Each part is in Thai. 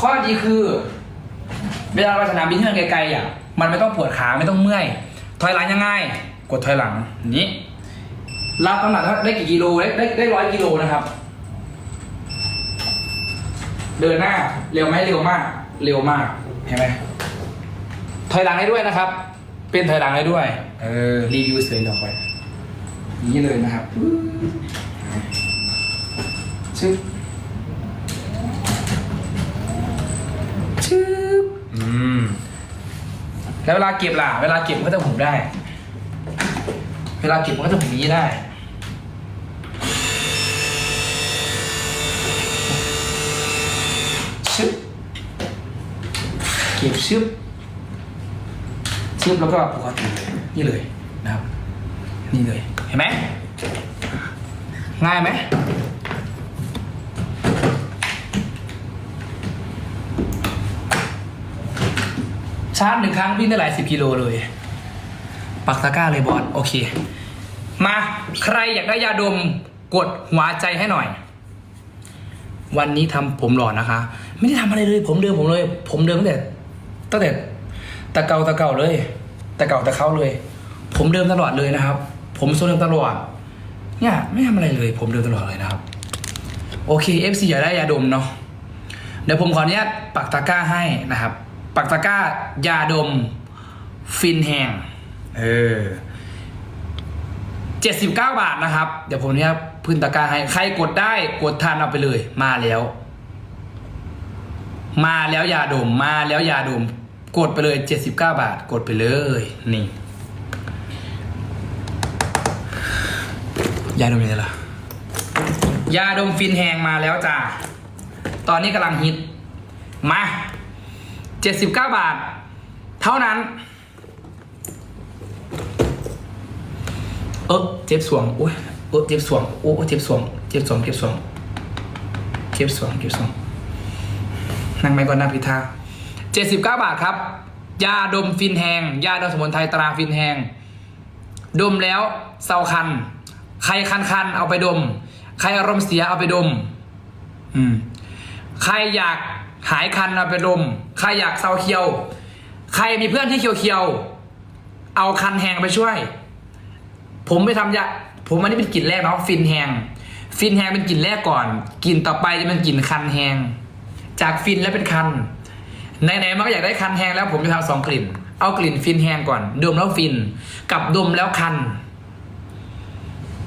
ข้อดีคือ เวลาเราไปสนามบินที่มันไกลๆอะ มันไม่ต้องปวดขาไม่ต้องเมื่อย ถอยหลังยังไงกดถอยหลังนี้ รับน้ำหนักได้กี่กิโลได้ได้ร้อยกิโลนะครับ เดินหน้าเร็วไหมเร็วมาก เร็วมากเห็นไหมถอยหลังได้ด้วยนะครับ เป็นถอยหลังได้ด้วย เออรีวิวสวยต่อไปอย่างนี้เลยนะครับชึบชึบอื มแล้วเวลาเก็บล่ะ เวลาเก็บมันก็จะหุบได้ เวลาเก็บมันก็จะหุบอย่างนี้ได้ ชึบ เก็บชึบ ชึบแล้วก็ปกตินี่เลยนะครับ นี่เลย เห็นไหม ง่ายไหม ชาร์จหนึ่งครั้งวิ่งได้หลายสิบกิโลเลย ปักตะกร้าเลยบอสโอเค มาใครอยากได้ยาดมกดหัวใจให้หน่อย วันนี้ทำผมหล่อนะคะ ไม่ได้ทำอะไรเลย ผมเดิมผมเลย ผมเดิมตั้งแต่ตั้งแต่ตะเกาตะเกาเลยตะเกาตะเขาเลย ผมเดิมตลอดเลยนะครับ ผมโซนเดิมตลอด เนี่ย ไม่ทำอะไรเลย ผมเดิมตลอดเลยนะครับ โอเค FC อยากได้ยาดมเนาะเดี๋ยวผมขออนุญาตปักตะกร้าให้นะครับ ปักตะกร้ายาดม ฟินแหงเออเจ็ดสิบเก้าบาทนะครับ เดี๋ยวผมเนี่ยพื้นตะกร้าให้ ใครกดได้กดทานเอาไปเลย มาแล้ว มาแล้วยาดม มาแล้วยาดม กดไปเลยเจ็ดสิบเก้าบาท กดไปเลย นี่ยาดมยังไงล่ะยาดมฟินแหงมาแล้วจ้า ตอนนี้กำลังฮิต มา เจ็ดสิบเก้าบาท เท่านั้น เออเจ็บสวงโอ้ยเออเจ็บสวงโอ้เจ็บสวงเจ็บสวงเจ็บสวงเจ็บสวงเจ็บสวงนั่งไม่ก่อนนะพิธาเจ็ดสิบเก้าบาทครับ ยาดมฟินแหงยาดมสมุนไพรตราฟินแหงดมแล้วเศร้าคัน ใครคันคันเอาไปดม ใครอารมณ์เสียเอาไปดม อืม ใครอยาก หายคันเอาไปดม ใครอยากเศร้าเคียว ใครมีเพื่อนที่เคียวเคียวเอาคันแหงไปช่วย ผมไม่ทำยาผมอันนี้เป็นกลิ่นแรกเนาะฟินแหงฟินแหงเป็นกลิ่นแรกก่อนกลิ่นต่อไปจะเป็นกลิ่นคันแหงจากฟินแล้วเป็นคันไหนๆมันก็อยากได้คันแหงแล้วผมจะทำสองกลิ่น เอากลิ่นฟินแหงก่อน ดมแล้วฟิน กับดมแล้วคัน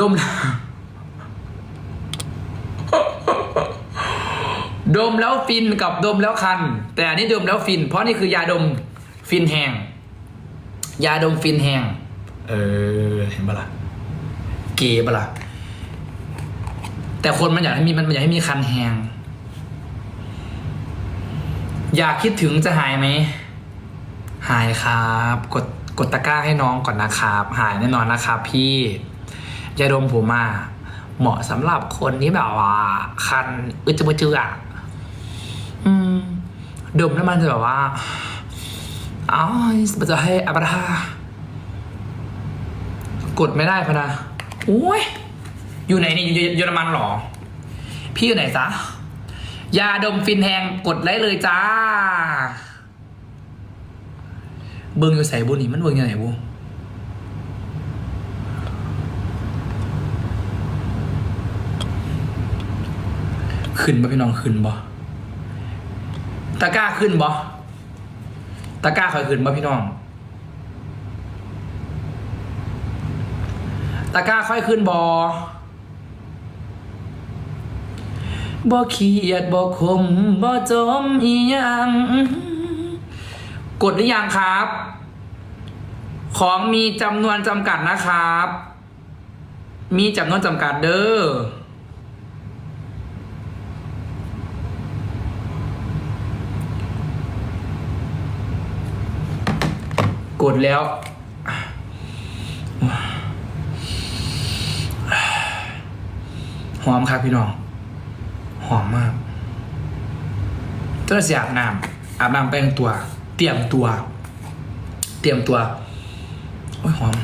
ดมแล้ว ดมแล้วฟินกับดมแล้วคัน แต่อันนี้ดมแล้วฟิน เพราะนี่คือยาดมฟินแหงยาดมฟินแหงเออเห็นปะล่ะเก๋ปะล่ะแต่คนมันอยากให้มีมันอยากให้มีคันแหงอยากคิดถึงจะหายไหมหายครับ กดกดตะกร้าให้น้องก่อนนะครับ หายแน่นอนนะครับ พี่ยาดมผมอะเหมาะสำหรับคนที่แบบว่า คันอึดจะมาเจืออะอืม ดมแล้วมันจะแบบว่าอ๋อมันจะให้อับราฮากดไม่ได้พะนะโอ้ย อยู่ไหนนี่อยู่เยอรมันหรอ พี่อยู่ไหนจ๊ะ ยาดมฟินแหงกดไลค์เลยจ้า เบิงอยู่ใส่บุนี่มันเบิงอยู่ไหนบุขึ้นบ่พี่น้องขึ้นบ่ ตะก้าขึ้นบ่ตะก้าคอยขึ้นบ่พี่น้อง ตะก้าค่อยขึ้นบอบ่เครียดบ่คมบ่จมอีหยังกดหรือยังครับ ของมีจำนวนจำกัดนะครับ มีจำนวนจำกัดเด้อ กดแล้ว หอมครับพี่น้อง หอมมากเจ้าเสียอาบน้ำอาบน้ำแปรงตัว เตรียมตัว เตรียมตัว โอ้ยหอม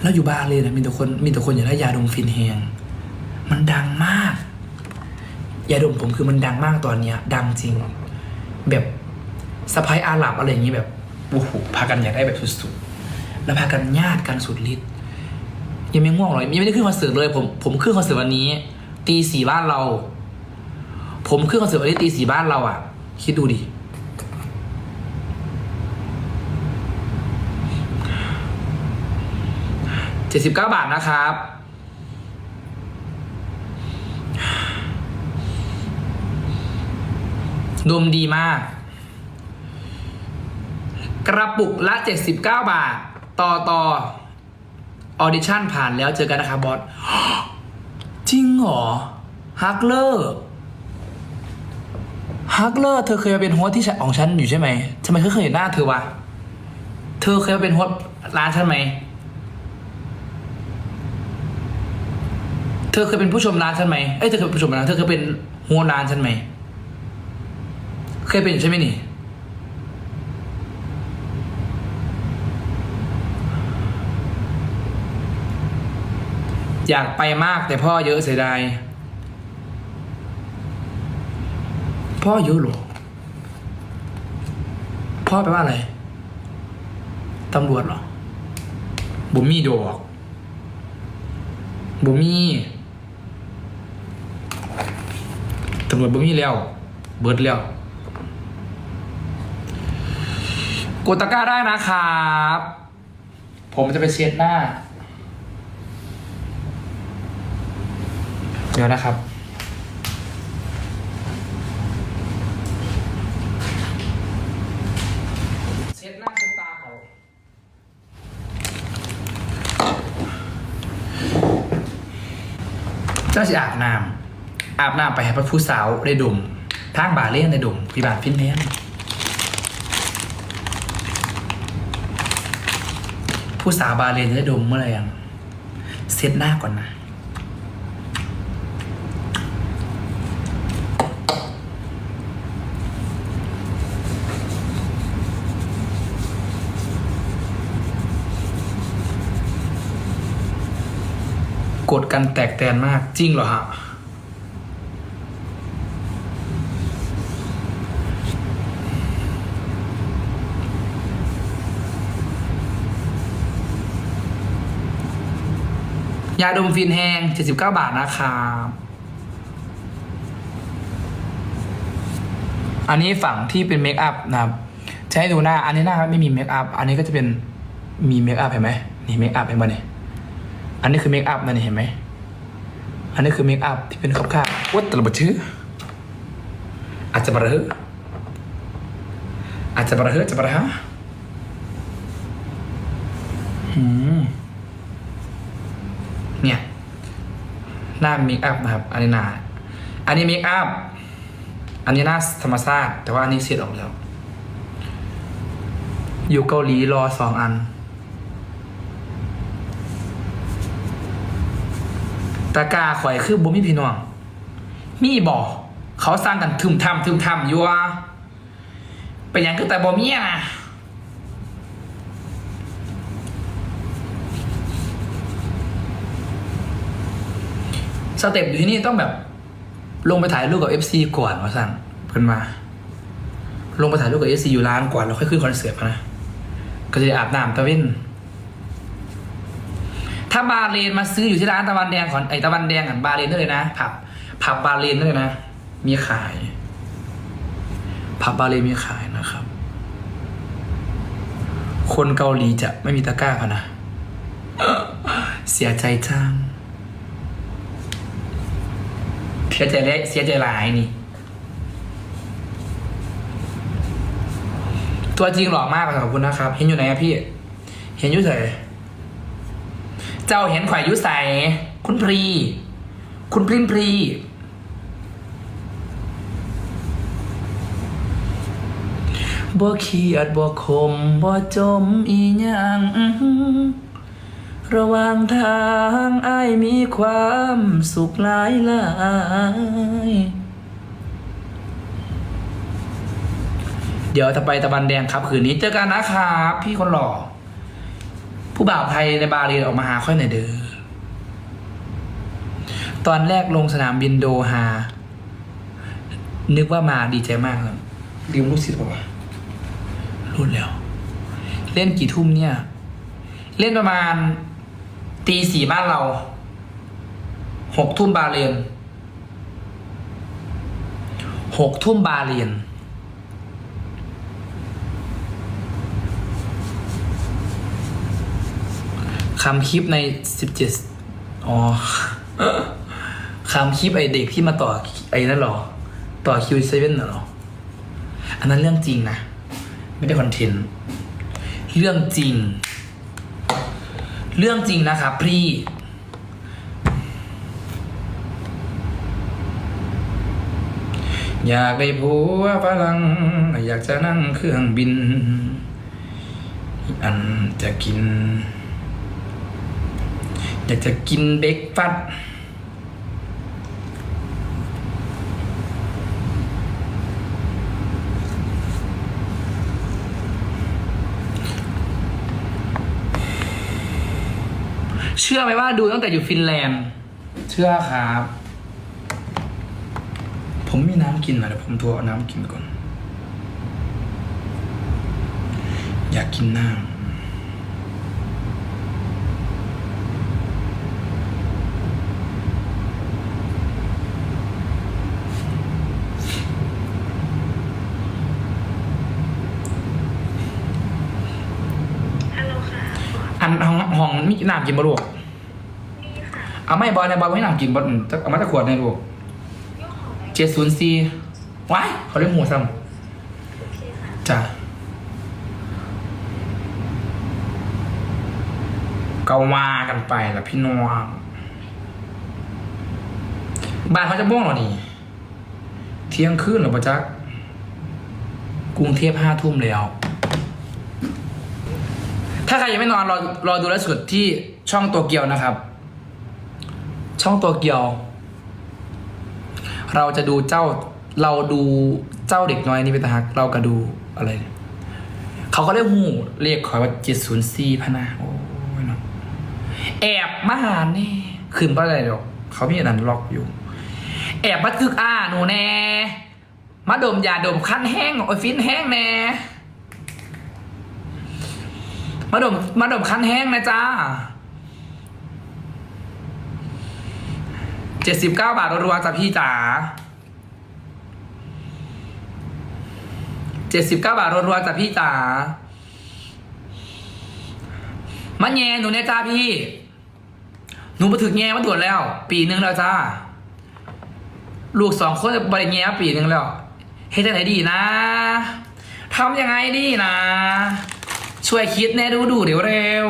แล้วอยู่บ้านเลยนะมีแต่คนมีแต่คนอยากได้ยาดมฟินแหงมันดังมาก ยาดมผมคือมันดังมากตอนเนี้ย ดังจริง แบบสะพายอาหลับอะไรอย่างงี้แบบ โอ้โหพากันอยากได้แบบสุดๆ แล้วพากันญาติกันสุดฤทธิ์ยังไม่ง่วงเลยยังไม่ได้ขึ้นคอนเสิร์ตเลยผมผมขึ้นคอนเสิร์ตวันนี้ ตีสี่บ้านเรา ผมขึ้นคอนเสิร์ตวันนี้ตีสี่บ้านเราอะ คิดดูดิเจ็ดสิบเก้าบาทนะครับดมดีมาก กระปุกละ 79 บาท ต่อต่อออดิชั่นผ่านแล้วเจอกันนะครับบอสจริงเหรอฮักเลอร์ฮักเลอร์เธอเคยมาเป็นโฮสที่ของฉันอยู่ใช่ไหมทำไมเธอเคยเห็นหน้าเธอวะเธอเคยมาเป็นโฮสร้านฉันไหมเธอเคยเป็นผู้ชมร้านฉันไหมเอ้ยเธอเคยเป็นผู้ชมร้านเธอเคยเป็นโฮสร้านฉันไหมเคยเป็นใช่ไหมนี่ อยากไปมากแต่พ่อเยอะเสียดาย พ่อเยอะหรอ พ่อแปลว่าอะไร ตำรวจเหรอ บุมี่ดอกบุมี่ตำรวจบุมี่แล้ว เบิดแล้วกดตะกร้าได้นะครับ ผมจะไปเช็ดหน้า เดี๋ยวนะครับ เช็ดหน้าเช็ดตาเขาเจ้าสิอาบน้ำอาบน้ำไปให้พระผู้สาวได้ดมทางบาเล่นในดมพิบาลพินแมนผู้สาวบาเลนจะได้ดมเมื่อไหร่ยังเซตหน้าก่อนนะ กดกันแตกแตนมากจริงเหรอฮะยาดมฟินแห้ง79 บาทนะครับ อันนี้ฝั่งที่เป็นเมคอัพนะครับจะให้ดูหน้า อันนี้หน้าไม่มีเมคอัพ อันนี้ก็จะเป็นมีเมคอัพเห็นไหมนี่เมคอัพเห็นป่ะเนี่ยอันนี้คือเมคอัพนั่นเห็นไหม อันนี้คือเมคอัพที่เป็นคราบๆวัดตระบดชื่อ อาจจะบระเฮออาจจะบระเฮอจะบระฮะอืมเนี่ย หน้าเมคอัพนะครับ อันนี้หน้า อันนี้เมคอัพ อันนี้หน้าธรรมชาติแต่ว่าอันนี้เสร็จออกแล้ว อยู่เกาหลีรอสองอัน ตะกาข่อยคือบ่มีพี่น้อง มีบ่เขาสร้างกันทึมทำทึมทำอยู่ว่าเป็นหยังคือแต่บ่มีนะสเต็ปอยู่ที่นี่ต้องแบบ ลงไปถ่ายรูปกับ FC ก่อนว่าสั่งเพิ่นมา ลงไปถ่ายรูปกับ FC อยู่ร้านก่อนแล้วค่อยขึ้นคอนเสิร์ตนะก็จะอาบน้ำตะเว้นถ้าบาเลนมาซื้ออยู่ที่ร้านตะวันแดงของไอตะวันแดงกับาเลนได้เลยนะผับผับบาเลนได้เลยนะ มีขายผับบาเลนมีขายนะครับ คนเกาหลีจะไม่มีตะกร้าพนะเสียใจจัง เสียใจเละเสียใจหลายนี่ ตัวจริงหล่อมากขอบคุณนะครับ เห็นอยู่ไหนอะพี่ เห็นอยู่ไหนเจ้าเห็นข่อยอยุใสคุณพรี คุณพริมพรีบ่เครียดบ่คมบ่จมอีหยัง ระหว่างทางอ้ายมีความสุขหลายหลายเดี๋ยวจะไปตะบันแดงครับ คืนนี้เจอกันนะครับ พี่คนหล่อ ผู้บ่าวไทยในบาลีออกมาหาค่อยหน่อยเด้อตอนแรกลงสนามบินโดฮา นึกว่ามาดีใจมากครับลืมรู้สิทธิ์ป่าวะรู้แล้ว เล่นกี่ทุ่มเนี่ย เล่นประมาณ ตีสี่บ้านเรา หกทุ่มบาเรียนหกทุ่มบาเรียน คำคลิปในสิบเจ็ดอ๋อ คำคลิปไอเด็กที่มาต่อไอ้นั่นหรอ ต่อคิวเซเว่นหรอ อันนั้นเรื่องจริงนะ ไม่ได้คอนเทนต์ เรื่องจริง เรื่องจริงนะครับพี่อยากได้ผัวฝรั่งอยากจะนั่งเครื่องบิน อันจะกิน อยากจะกินเบรกฟัสต์ เชื่อไหมว่าดูตั้งแต่อยู่ฟินแลนด์ เชื่อครับ ผมมีน้ำกินนะเดี๋ยวผมทัวเอาน้ำกินไปก่อน อยากกินน้ำฮัลโหลค่ะอันห้องห้องมีน้ำกินบ่ลูกมีค่ะ เอาไม่บอยในบอยไม่นำกินบ่จะเอามาตะขวดในลูกย่อของไหมเจ็ดศูนย์สี่ว้ายเขาเรียกหมูซ้ำจ้ะก็ว่ากันไปละพี่น้องบ้านเขาจะบ้องหรอนี่ เที่ยงคืนหรอปะจ๊ะกรุงเทพห้าทุ่มแล้ว ถ้าใครยังไม่นอนรอรอดูลฟ์สดที่ช่องตัวเกียวนะครับ ช่องตัวเกียว เราจะดูเจ้าเราดูเจ้าเด็กน้อยนี่เป็นตาฮัก เราก็ดูอะไรเนี่ยเขาก็เรียกหูเรียกขอยว่าเจ็ดศูนย์สี่พนะโอ้ยเนาะแอบมาหานี่คืนเพราอะไรหรอกเขามีอันนั้นล็อกอยู่ แอบมาทึกอ่าหนูแน่มาดมยาดมคั้นแห้งโอ้ยฟินแห้งแน่มาดมมาดมคั้นแห้งนะจ้า เจ็ดสิบเก้าบาทรัวๆจ้ะพี่จ๋าเจ็ดสิบเก้าบาทรัวๆจ้ะพี่จ๋ามาแง่หนูเนี่ยจ้าพี่ หนูมาถึงแง่มาด่วนแล้ว ปีนึงแล้วจ้า ลูกสองคนบริแง่ปีนึงแล้ว เฮ็ดจังไหนดีนะทำยังไงดีนะ ช่วยคิดแน่ดูดูเดี๋ยวเร็ว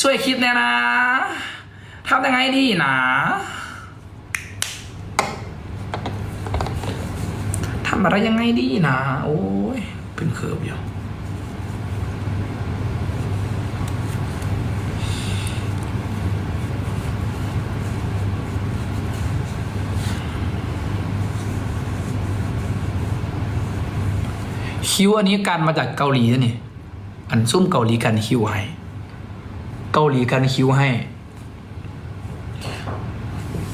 ช่วยคิดแน่นะทำยังไงดีนะทำอะไรยังไงดีนะโอ้ยเป็นเคิร์ฟอยู่คิวอันนี้การมาจากเกาหลีนะนี่ อันซุ่มเกาหลีกันคิวให้ เกาหลีกันคิวให้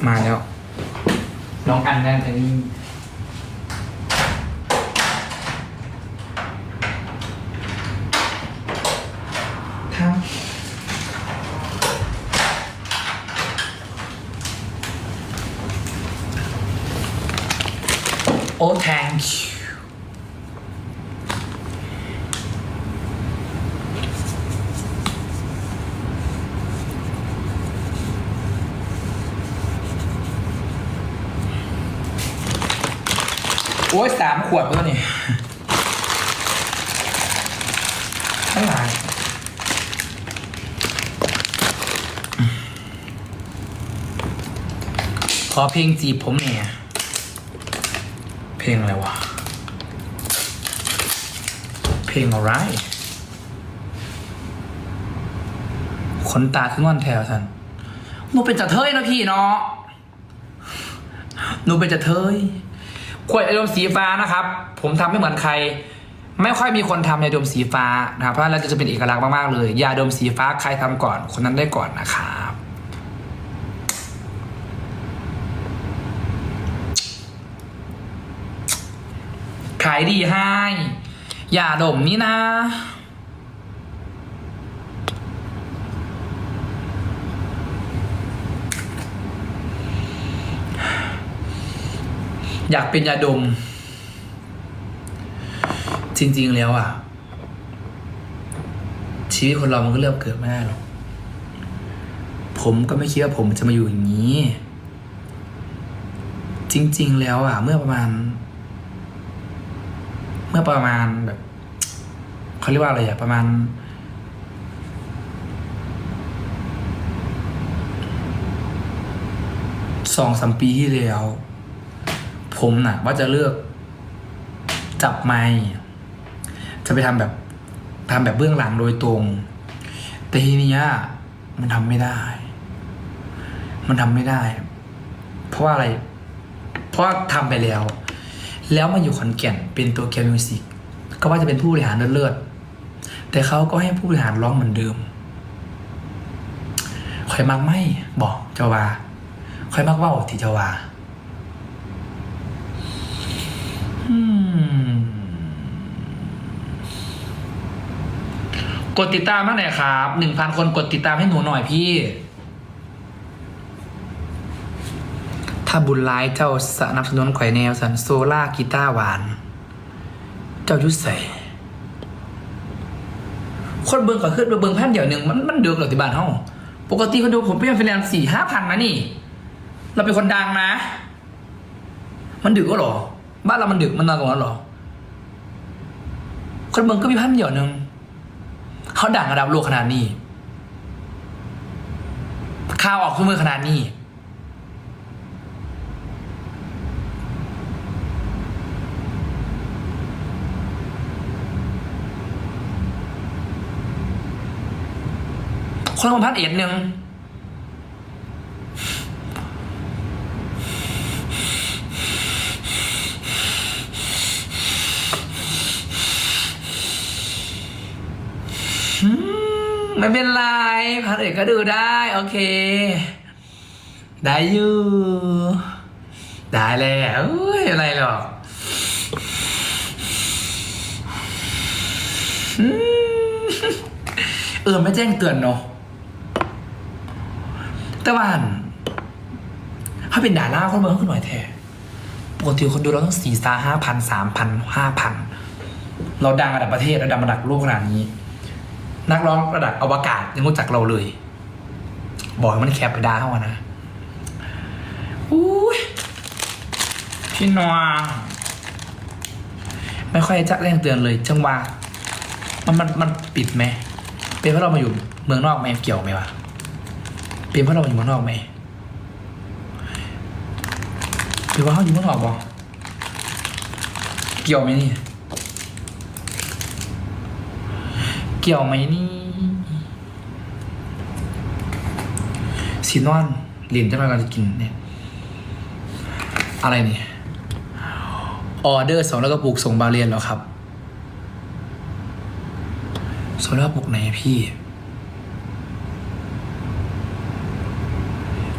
มาแล้ว น้องอันแน่แต่นี่ทั้งโอ้ thank you โขวดแล้วนี่ทั้งหลายขอเพลงจีบผมเนี่ย เพลงอะไรวะ เพลงอะไรขนตาขึ้นวันแถวสันหนูเป็นจะเทยนะพี่เนาะหนูเป็นจะเทย ขวดไอโดมสีฟ้านะครับ ผมทำไม่เหมือนใคร ไม่ค่อยมีคนทำยาดมสีฟ้านะครับเพราะนั้นจะเป็นเอกลักษณ์มากๆเลยยาดมสีฟ้าใครทำก่อน คนนั้นได้ก่อนนะครับขายดีให้ยาดมนี่นะ อยากเป็นยาดม จริง ๆ แล้วอะ ชีวิตคนเรามันก็เลือกเกิดไม่ได้หรอกผมก็ไม่คิดว่าผมจะมาอยู่อย่างนี้ จริง ๆ แล้วอะ เมื่อประมาณ เมื่อประมาณแบบเขาเรียกว่าอะไรอะ ประมาณสองสามปีที่แล้ว ผมน่ะ ว่าจะเลือกจับไมค์จะไปทำแบบทำแบบเบื้องหลังโดยตรง แต่ทีนี้มันทำไม่ได้ มันทำไม่ได้ เพราะว่าอะไร เพราะว่าทำไปแล้ว แล้วมาอยู่ขอนแก่นเป็นตัวแกรมิวสิกก็ว่าจะเป็นผู้บริหารเลิศๆแต่เขาก็ให้ผู้บริหารร้องเหมือนเดิมคอยมักไม่บอกเจ้าว่าคอยมักเว่าที่เจ้าว่า อืม กดติดตามมาหน่อยครับหนึ่งพันคนกดติดตามให้หนูหน่อยพี่ ถ้าบุญร้ายเจ้าสนับสนุนข่อยแนวสันโซล่ากีตาร์หวาน เจ้ายุดใส่คนเบิ่งก็ขึ้นไปเบิ่งพันเดียวหนึ่งมันมันเดือกเหรอที่บ้านเฮาปกติคนดูผมเป็นแฟนสี่ห้าพันนะนี่ เราเป็นคนดังนะ มันดึกก็หรอ บ้านเรามันดึกมันนอนกว่านั้นหรอ คนเมืองก็มีพันเดียวหนึ่งเขาดังระดับโลกขนาดนี้ข่าวออกทุกมือขนาดนี้ คนคนพันเอ็ดหนึ่ง ไม่เป็นไรพันเอกก็ดูได้ โอเค ได้อยู่ ได้แล้วเอ้ยอะไรหรอกเออไม่แจ้งเตือนเนาะแต่ว่าอั่นถ้าเป็นดาราคนเมืองขึ้นหน่อยแท้ปกติคนดูเราต้องสี่สาห้าพันสามพันห้าพันเราดังระดับประเทศเราดังระดับโลกขนาดนี้ นักร้องระดับอวกาศยังรู้จักเราเลย บอกมันแคปไปด่าเข้ามานะอุ้ยพี่นวไม่ค่อยจะแจ้งเตือนเลย จังหวะมันมันมันปิดไหมเป็นเพราะเรามาอยู่เมืองนอกไหมเกี่ยวไหมวะเป็นเพราะเรามาอยู่เมืองนอกไหมหรือว่าเขาอยู่เมืองนอกบ่เกี่ยวไหมนี่ เกี่ยวไหมนี่สีนอนเหรียญจะมากันจะกินเนี่ย อะไรเนี่ยออเดอร์สองแล้วก็ปลูกส่งบาเรียนแล้วครับส่งแล้วปลูกไหนพี่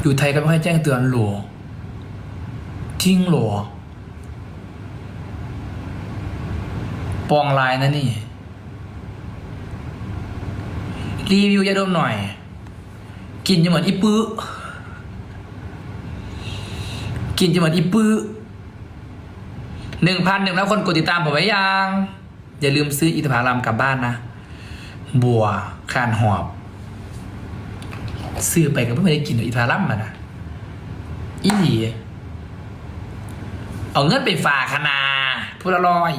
อยู่ไทยก็ไม่ค่อยแจ้งเตือนหรอจริงหรอปองลายนะนี่ รีวิวยาดมหน่อย กินจะเหมือนอีปื้อกินจะเหมือนอีปื้อหนึ่งพันหนึ่งแล้วคนกดติดตามผมไว้ยัง อย่าลืมซื้ออิทธผลามกลับบ้านนะ บัวคานหอบซื้อไปก็ไม่ได้กินอิทธผลัมมานะอีหลีเอาเงินไปฝากคณาพูดละร้อย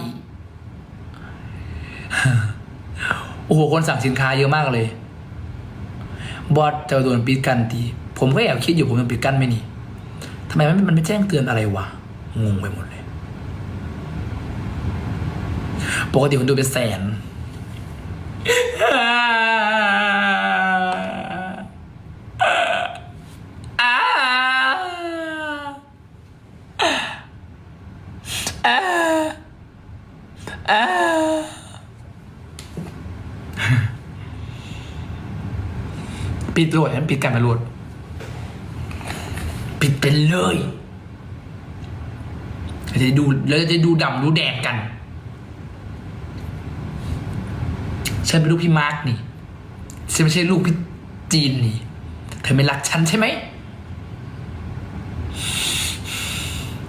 โอ้โหคนสั่งสินค้าเยอะมากเลย บอสจะโดนปิดกันตีผมก็แอบคิดอยู่ผมโดนปิดกั้นไหมนี่ทำไมมันมันไม่แจ้งเตือนอะไรวะงงไปหมดเลย ปกติคนดูเป็นแสน อ่าอ่าอ่า ปิดโหลดฉันปิดกันไปโหลดปิดไปเลยเราจะดูแล้วจะดูดำดูแดงกัน ฉันเป็นลูกพี่มาร์กนี่ฉันไม่ใช่ลูกพี่จีนนี่ เธอไม่รักฉันใช่ไหม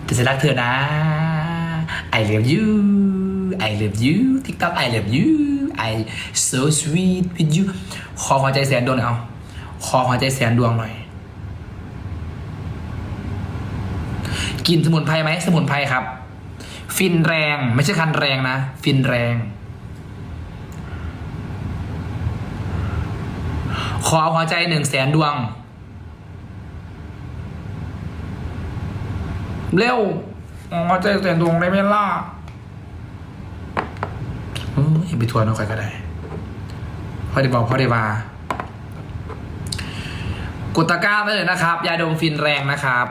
แต่ฉันรักเธอนะ I love you I love you TikTok I love you I so sweet with you ขอหัวใจแสนดนเอา ขอหัวใจแสนดวงหน่อย กินสมุนไพรไหมสมุนไพรครับ ฟินแรงไม่ใช่คันแรงนะ ฟินแรง ขอหัวใจหนึ่งแสนดวง เร็วหัวใจแสนดวงได้ไหมล่ะเอออย่าไปทวนเอาใครก็ได้พอได้บอกพอได้มา กดตะกร้าได้เลยนะครับ ยาดมฟินแรงนะครับ